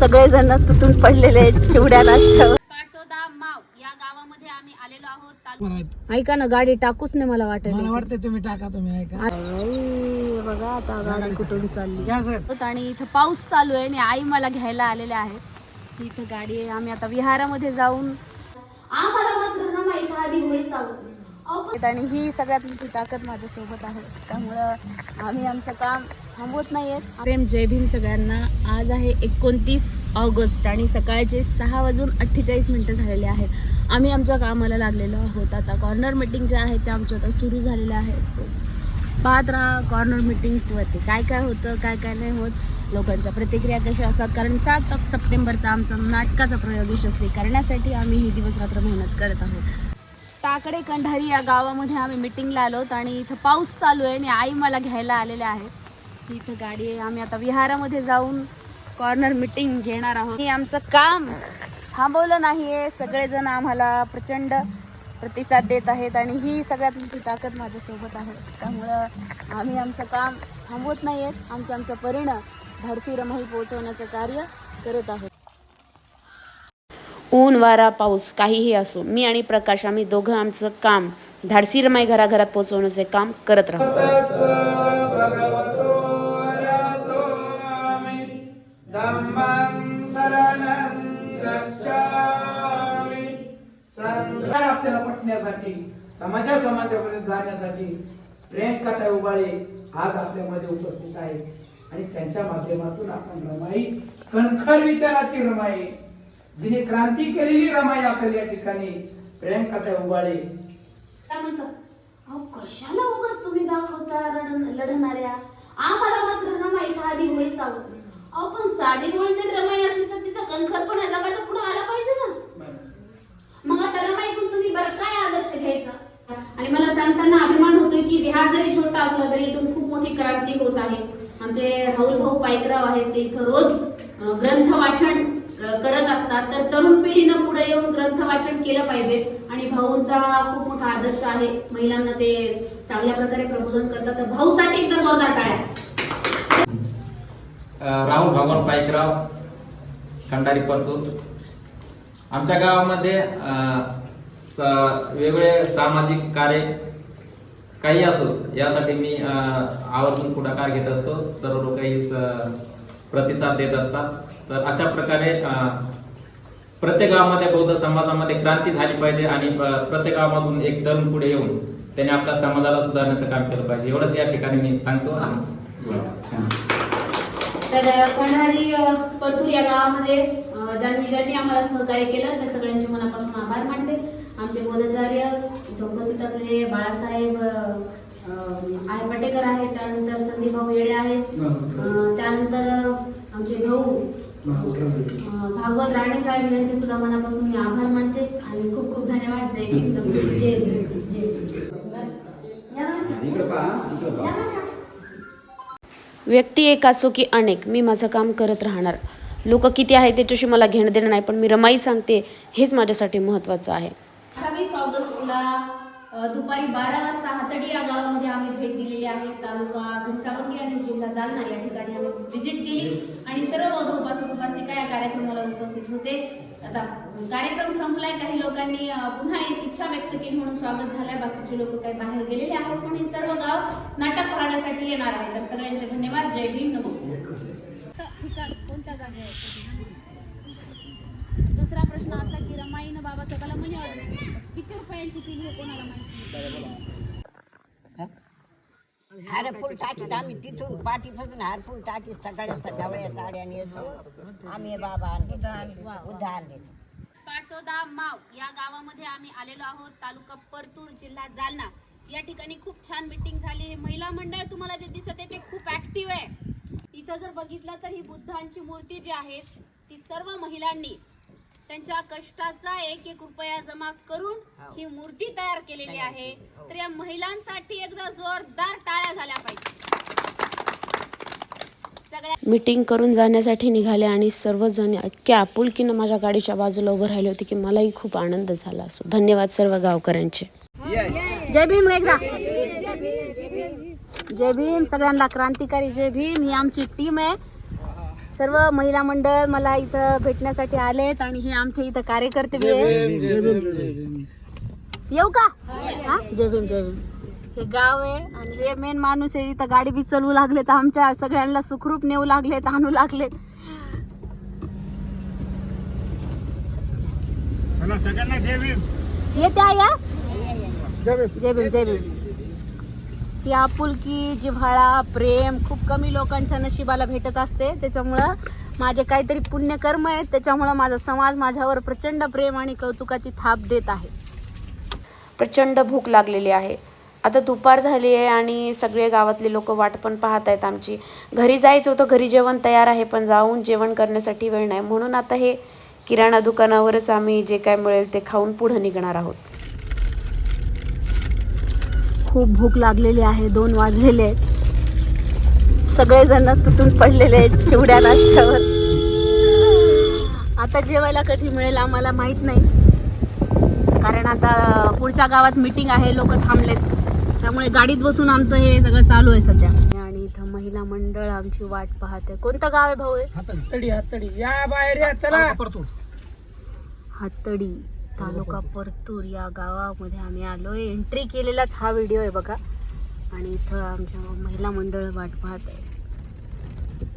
सगळेजण तुटून पडलेले आहेत चिवड्या नाश्त्यावर. पाटोदा माव या गावामध्ये आम्ही आलेलो आहोत. तालुका ऐका ना गाडी टाकूच नाही मला वाटेल. मला वाटतं तुम्ही टाका तुम्ही ऐका. बघा आता गाडी कुठून चालली. घ्या सर. आणि इथं पाऊस चालू आहे आणि आई मला घ्यायला आलेल्या आहेत. इथं गाडी आहे. आम्ही आता विहारामध्ये जाऊन आम्हाला मात्र रमाई अहो, पण आणि ही सगळ्यात मोठी ताकद माझ्यासोबत आहे. त्यामुळं आम्ही आमचं काम थांबवत नाहीयेत प्रेम जय भीम सगळ्यांना. आज आहे एकोणतीस ऑगस्ट आणि सकाळचे सहा वाजून अठ्ठेचाळीस मिनटं झालेले आहेत. आम्ही आमच्या कामाला लागलेलो आहोत. आता कॉर्नर मिटिंग ज्या आहेत त्या आमच्या आता सुरू झालेल्या आहेत पाहत राहा कॉर्नर मिटिंग्सवरती काय काय होतं काय काय नाही होत लोकांच्या प्रतिक्रिया कशा असतात? कारण सात सप्टेंबरचा आमचा नाटकाचा प्रयोग यशस्वी करण्यासाठी आम्ही ही दिवस रात्र मेहनत करत आहोत. टाकडे कंढारी या गावामध्ये आम्ही मिटिंगला आलोत आणि इथं पाऊस चालू आहे आणि आई मला घ्यायला आलेल्या आहेत. इथं गाडी आहे. आम्ही आता विहारामध्ये जाऊन कॉर्नर मिटिंग घेणार आहोत. हे आमचं काम. थांबवलं नाहीये. सगळेजण आम्हाला प्रचंड प्रतिसाद देत आहेत आणि ही सगळ्यात मोठी ताकद माझ्यासोबत आहे. त्यामुळं आम्ही आमचं काम थांबवत नाहीयेत आमचं आमचं परिणाम धाडसी रमाई पोहोचवण्याचं कार्य करत आहोत ऊन वारा पाऊस काहीही असो मी आणि प्रकाश आम्ही दोघं आमचं काम धाडसी रमाई घराघरात पोहोचवण्याचे काम करत राहतो आपल्याला पटण्यासाठी समाजा समाजामध्ये जाण्यासाठी प्रियंका ताई उबाळे आज आपल्यामध्ये उपस्थित आहे. आणि त्यांच्या माध्यमातून आपण रमाई कणखर विचाराची रमाई जिने क्रांती केलेली रमाई आपल्याला या ठिकाणी प्रियंका ताई उबाळे काय म्हणतात? अहो कशाला उगाच तुम्ही दाखवता रडण लढणाऱ्या आम्हाला मात्र रमाई साधी होळीच आवडते अहो पण साधी होळी जर रमाई असली तर तिचा कणखरपणा जगाच्या पुढे आला पाहिजे ना. मग आता रमाईतून तुम्ही बरं काय आदर्श घ्यायचा? आणि मला सांगताना अभिमान होतोय की बिहार जरी छोटा असला तरी इथून खूप मोठी क्रांती होत आहे. आमचे राहुल भाऊ पायकराव आहेत ते इथं रोज ग्रंथ वाचन करत असतात तर तरुण पिढीनं पुढे येऊन ग्रंथ वाचन केलं पाहिजे. आणि भाऊंचा खूप मोठा आदर्श आहे. महिलांना ते चांगल्या प्रकारे प्रबोधन करतात. तर भाऊसाठी एकदा जोरदार टाळ्या. राहुल भगवान पाईकराव खंडारी परतूर आमच्या गावामध्ये वेगवेगळे सामाजिक कार्य काही असो यासाठी मी आवर्जून पुढाकार घेत असतो. सर्व लोकही प्रतिसाद देत असतात. तर अशा प्रकारे प्रत्येक गावामध्ये बौद्ध समाजामध्ये क्रांती झाली पाहिजे आणि प्रत्येक गावामधून एक तरुण पुढे येऊन त्याने आपल्या समाजाला सुधारण्याचं काम केलं पाहिजे. एवढंच या ठिकाणी मी सांगतो आणि तर कंढारी अ, परतूर या गावामध्ये ज्यांनी ज्यांनी आम्हाला सहकार्य केलं त्या सगळ्यांचे मनापासून आभार मानते. आमचे बोधाचार्य इथं उपस्थित असलेले बाळासाहेब आय पटेकर आहेत त्यानंतर संदीप भाऊ येडे आहेत त्यानंतर आमचे भाऊ भागवत राणे साहेब यांचे सुद्धा मनापासून मी आभार मानते आणि खूप खूप धन्यवाद. जय. व्यक्ती एक असो की अनेक मी माझं काम करत राहणार. लोक किती आहे त्याच्याशी मला घेणं देणं नाही पण मी रमाई सांगते हेच माझ्यासाठी महत्त्वाचं आहे. दुपारी बारा वाजता हातडी या गावामध्ये आम्ही भेट दिलेली आहे. तालुका घनसावंगी आणि जिल्हा जालना या ठिकाणी आम्ही व्हिजिट केली. आणि सर्व बौद्ध उपासक उपासिका या कार्यक्रमाला उपस्थित होते. आता कार्यक्रम संपलाय. काही लोकांनी पुन्हा एक इच्छा व्यक्त केली म्हणून स्वागत झालंय. बाकीचे लोक काही बाहेर गेलेले आहेत पण हे सर्व गाव नाटक पाहण्यासाठी येणार आहे. तर सगळ्यांचे धन्यवाद. जय भीम. नमो कोणत्या दुसरा प्रश्न असा की रमाईनं बाबासाहेबाला म्हणे किती रुपयांची केली हे कोणाला माहिती? हारफुल टाकीत आम्ही तिथून पाठीपासून हारफुल टाकीत सकाळी सकाळी साड्याने येतो आम्ही बाबा बुद्ध आणले पाटोदा माव या गावामध्ये आम्ही आलेलो आहोत तालुका परतूर जिल्हा जालना. या ठिकाणी खूप छान मीटिंग झाली हे महिला मंडळ तुम्हाला जे दिसत आहे ते खूप ऍक्टिव्ह आहे. इथं जर बघितलं तर ही बुद्धांची मूर्ती जी आहे ती सर्व महिलांनी त्यांच्या कष्टाचा एक एक रुपया जमा करून ही. मूर्ती तयार केलेली आहे. तर या महिलांसाठी एकदा जोरदार टाळ्या झाल्या पाहिजे. सगळ्या मीटिंग करून जाण्यासाठी निघाले आणि सर्वजण इतक्या आपुलकीनं माझ्या गाडीच्या बाजूला उभं राहिले होते की मलाही खूप आनंद झाला असो. धन्यवाद सर्व गावकऱ्यांचे. जय भीम एकदा. जय भीम. सगळ्यांना क्रांतिकारी जय भीम. ही आमची टीम आहे. सर्व महिला मंडळ मला इथं भेटण्यासाठी आलेत आणि हे आमचे इथं कार्यकर्ते बी आहेत. येऊ का? हा? जय भीम जय भीम. हे गाव आहे आणि हे मेन माणूस आहे. इथं गाडी बी चालवू लागलेत आमच्या. सगळ्यांना सुखरूप नेऊ लागलेत आणू लागलेत. येते आहे या जय भीम जय भीम. ती आपुलकी जिव्हाळा प्रेम खूप कमी लोकांच्या नशिबाला भेटत असते. त्याच्यामुळं माझे काहीतरी पुण्यकर्म आहेत. त्याच्यामुळं माझा समाज माझ्यावर प्रचंड प्रेम आणि कौतुकाची थाप देत आहे. प्रचंड भूक लागलेली आहे. आता दुपार झाली आहे आणि सगळे गावातले लोक वाट पण पाहत आहेत आमची. घरी जायचं होतं घरी जेवण तयार आहे पण जाऊन जेवण करण्यासाठी वेळ नाही. म्हणून आता हे किराणा दुकानावरच आम्ही जे काय मिळेल ते खाऊन पुढं निघणार आहोत. खूप भूक लागलेली आहे दोन वाजलेले आहेत. सगळेजण तुटून पडलेले आहेत चिवड्या नाश्त्यावर. आता जेवायला कधी मिळेल आम्हाला माहीत नाही. कारण आता पुढच्या गावात मीटिंग आहे लोक थांबलेत. त्यामुळे गाडीत बसून आमचं हे सगळं चालू आहे सध्या. आणि इथं महिला मंडळ आमची वाट पाहते. कोणतं गाव आहे भाऊ हे? हातडी हातडी. या बाहेर या चला. हातडी. तालुका परतूर या गावामध्ये आम्ही आलोय. एंट्री केलेलाच हा व्हिडिओ आहे बघा. आणि इथं आमच्या महिला मंडळ वाट पाहत आहे.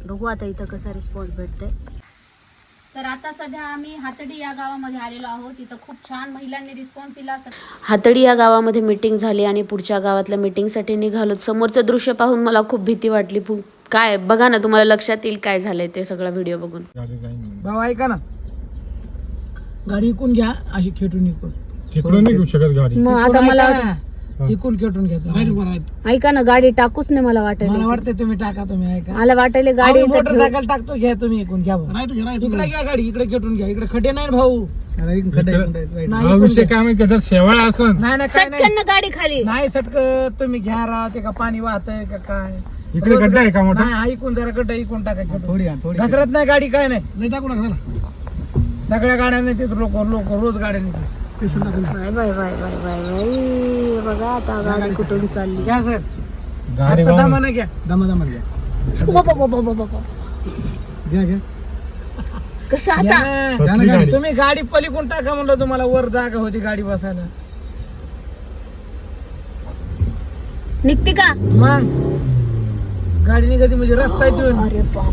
बघू आता इथं कसा रिस्पॉन्स भेटतोय. तर आता सध्या आम्ही हातडी या गावामध्ये आलेलो आहोत. इथं खूप छान महिलांनी रिस्पॉन्स दिला. हातडी या गावामध्ये मीटिंग झाली आणि पुढच्या गावातल्या मीटिंगसाठी निघालो. समोरचं दृश्य पाहून मला खूप भीती वाटली. काय? बघा ना तुम्हाला लक्षात येईल काय झालंय ते सगळा व्हिडिओ बघून. भाऊ ऐका ना. गाडी इकून घ्या अशी खेटून इकून. नाही घेऊ शकत गाडी. मग आता मला इकून खेटून घ्या तुम्ही. ऐका ना गाडी टाकूच नाही मला मला वाटायला वाटतं तुम्ही टाका तुम्ही ऐका. मला वाटायला गाडी आम्ही इथं ठेवू. मोटरसायकल टाकतो घ्या तुम्ही इकून घ्या भाऊ. इकडे घ्या गाडी इकडे खेटून घ्या. इकडे खड्डे नाही ना भाऊ. नाही, हा इकून विषय घ्या. काय माहिती जर शेवाळ असन. नाही नाही काय नाही. सटकन ना गाडी खाली. नाही सटक तुम्ही घ्या राव ते का पाणी वाहतंय का काय? इकडे गड्डा आहे का मोठा? नाही ऐकून जरा गड्डा इकून टाकायचं थोडी घसरत नाही गाडी काय नाही. सगळ्या गाड्यांना ते लोक लोक रोज गाड्या नेतात. Bye bye bye bye bye. Bye बघा आता गाडी कुठून चालली? घ्या सर. गाडी आता वाहून- दमानं घ्या. दमा घ्या. बाबा, बाबा, बाबा, बाबा. घ्या घ्या. कसं आता? घ्या ना. कसली गाडी? तुम्ही गाडी पलीकडून टाका म्हणलं तुम्हाला वर जागा होती गाडी बसायला. निघते का? मग? गाडी निघते म्हणजे रस्ता आहे तो. अरे बाप.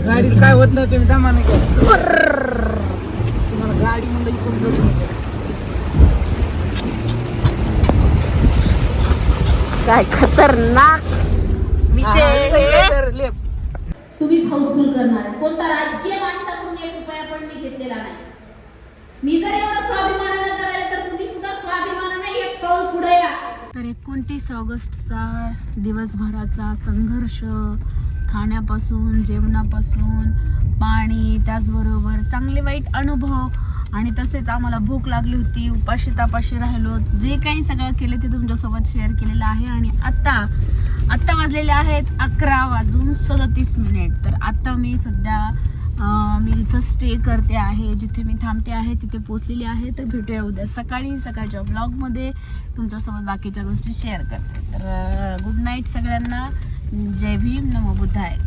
गाडीत काय होत नाही तुम्ही दमानं घ्या तुम्हाला गाडी म्हणलं इकडून घ्या. काय खतरनाक विषय हा, हे. Left, left. तुम्ही हाऊसफुल करणार कोणता राजकीय माणसाकडून एक रुपया पण मी घेतलेला नाही मी जर एवढं स्वाभिमानानं जगायला तर तुम्ही सुद्धा स्वाभिमानाने एक पाऊल पुढे या तर एकोणतीस ऑगस्टचा दिवसभराचा संघर्ष खाण्यापासून जेवणापासून पाणी त्याचबरोबर चांगले वाईट अनुभव. आणि तसेच आम्हाला भूक लागली होती उपाशी तापाशी राहिलो. जे काही सगळं केलं ते तुमच्यासोबत शेअर केलेलं आहे. आणि आत्ता आत्ता वाजलेले आहेत अकरा वाजून सदतीस मिनिट तर आत्ता मी सध्या मी जिथं स्टे करते आहे जिथे मी थांबते आहे तिथे पोचलेली आहे. तर भेटूया उद्या सकाळी सकाळच्या ब्लॉगमध्ये तुमच्यासोबत बाकीच्या गोष्टी शेअर करते. तर गुड नाईट सगळ्यांना. जय भीम. नमो बुद्धाय.